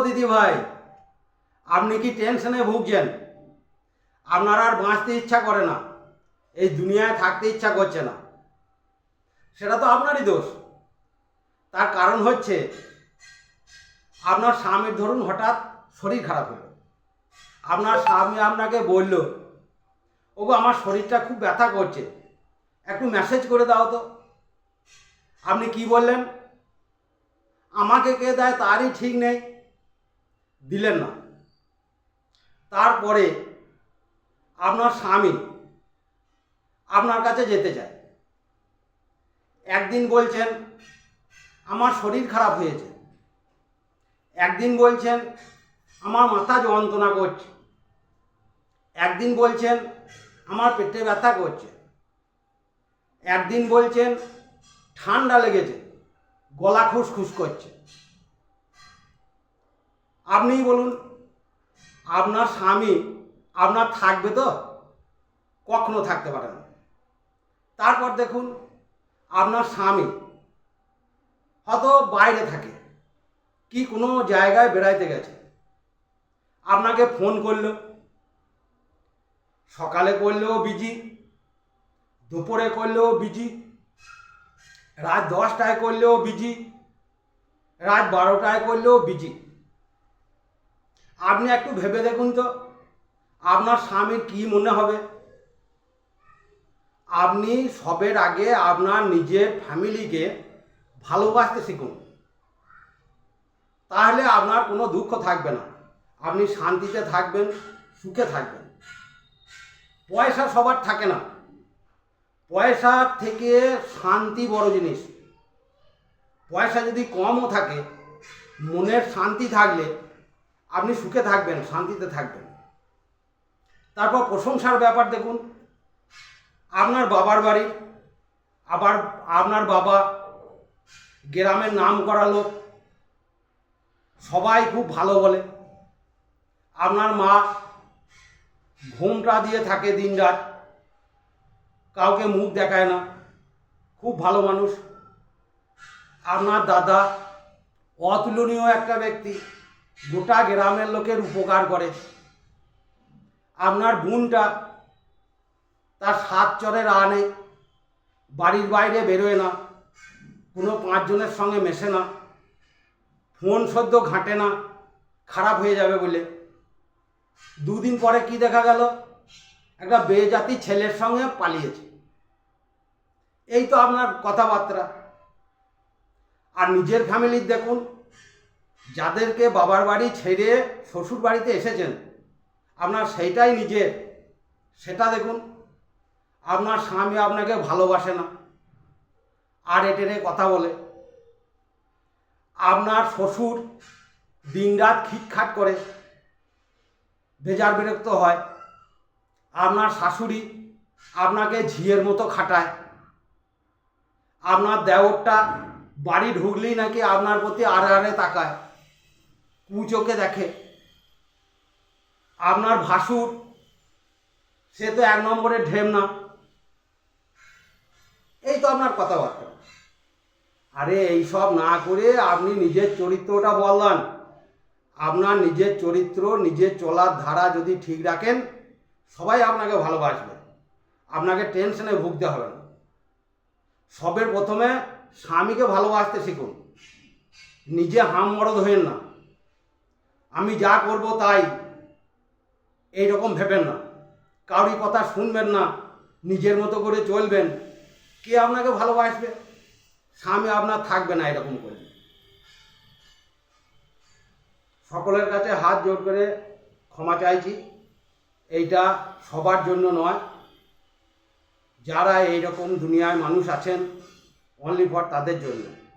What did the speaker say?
দিদি ভাই, আপনি কি টেনশনে ভুগছেন? আপনার আর বাঁচতে ইচ্ছা করে না। এই দুনিয়ায় থাকতে ইচ্ছা করছে না। সেটা তো আপনারই দোষ। তার কারণ হচ্ছে, আপনার স্বামীর ধরুন হঠাৎ শরীর খারাপ হলো। আপনার স্বামী আপনাকে বলল, ওগো, আমার শরীরটা খুব ব্যথা করছে। একটু মেসেজ করে দাও তো। আপনি কি বললেন? আমাকে কে দেয় তারই ঠিক নেই। দিলেন না। তারপরে আপনার স্বামী আপনার কাছে যেতে চায়। একদিন বলছেন, আমার শরীর খারাপ হয়েছে। একদিন বলছেন, আমার মাথা যন্ত্রণা করছে। একদিন বলছেন, আমার পেটে ব্যথা করছে। একদিন বলছেন, ঠান্ডা লেগেছে। গলা খুসখুস করছে। আপনিই বলুন, আপনার স্বামী আপনার থাকবে তো? কখনো থাকতে পারে না। তারপর দেখুন, আপনার স্বামী হয়তো বাইরে থাকে, কি কোনো জায়গায় বেড়াইতে গেছে। আপনাকে ফোন করল, সকালে করলেও বিজি, দুপুরে করলেও বিজি, রাত দশটায় করলেও বিজি, রাত বারোটায় করলেও বিজি। আপনি একটু ভেবে দেখুন তো, আপনার স্বামীর কি মনে হবে? আপনি সবের আগে আপনার নিজের ফ্যামিলিকে ভালোবাসতে শিখুন। তাহলে আপনার কোনো দুঃখ থাকবে না। আপনি শান্তিতে থাকবেন, সুখে থাকবেন। পয়সা সবার থাকে না। পয়সার থেকে শান্তি বড় জিনিস। পয়সা যদি কমও থাকে, মনের শান্তি থাকলে আপনি সুখে থাকবেন, শান্তিতে থাকবেন। তারপর প্রশংসার ব্যাপার দেখুন। আপনার বাবার বাড়ি, আবার আপনার বাবা গ্রামের নাম করা লোক, সবাই খুব ভালো বলে। আপনার মা ঘুমটা দিয়ে থাকে দিন রাত কাউকে মুখ দেখায় না, খুব ভালো মানুষ। আপনার দাদা অতুলনীয় একটা ব্যক্তি। গোটা গ্রামের লোকের উপকার করে। আপনার বোনটা তার সাত চরের আনে বাড়ির বাইরে বেরোয় না, কোনো পাঁচজনের সঙ্গে মেশে না, ফোন সদ্য ঘাঁটে না, খারাপ হয়ে যাবে বলে। দুদিন পরে কি দেখা গেল? একটা বেজাতি ছেলের সঙ্গে পালিয়েছে। এই তো আপনার কথাবার্তা। আর নিজের ফ্যামিলির দেখুন যাদেরকে বাবার বাড়ি ছেড়ে শ্বশুর বাড়িতে এসেছেন, আপনার সেইটাই নিজের, সেটা দেখুন। আপনার স্বামী আপনাকে ভালোবাসে না, আর এটেরে কথা বলে। আপনার শ্বশুর দিনরাত খিটখাট করে, বেজার বিরক্ত হয়। আপনার শাশুড়ি আপনাকে ঝিয়ের মতো খাটায়। আপনার দেওরটা বাড়ি ঢুকলেই নাকি আপনার প্রতি আড়ে আড়ে তাকায়। কুচোকে দেখে। আপনার ভাসুর, সে তো এক নম্বরের ঢেম না। এই তো আপনার কথাবার্তা। আরে এইসব না করে আপনি নিজের চরিত্রটা বললেন আপনার নিজের চরিত্র, নিজের চলার ধারা যদি ঠিক রাখেন, সবাই আপনাকে ভালোবাসবে। আপনাকে টেনশনে ভুগতে হবে না। সবের প্রথমে স্বামীকে ভালোবাসতে শিখুন। নিজে হাম মরদ হইন না। আমি যা করব তাই। এই রকম ভেবেন না। কাউরি কথা শুনবেন না। নিজের মতো করে চলবেন। কে আপনাকে ভালোবাসবে? স্বামী আপনার থাকবে না এরকম করে। সকলের কাছে হাত জোর করে ক্ষমা চাইছি। এইটা সবার জন্য নয়। যারা এইরকম দুনিয়ায় মানুষ আছেন অনলি ফর তাদের জন্য।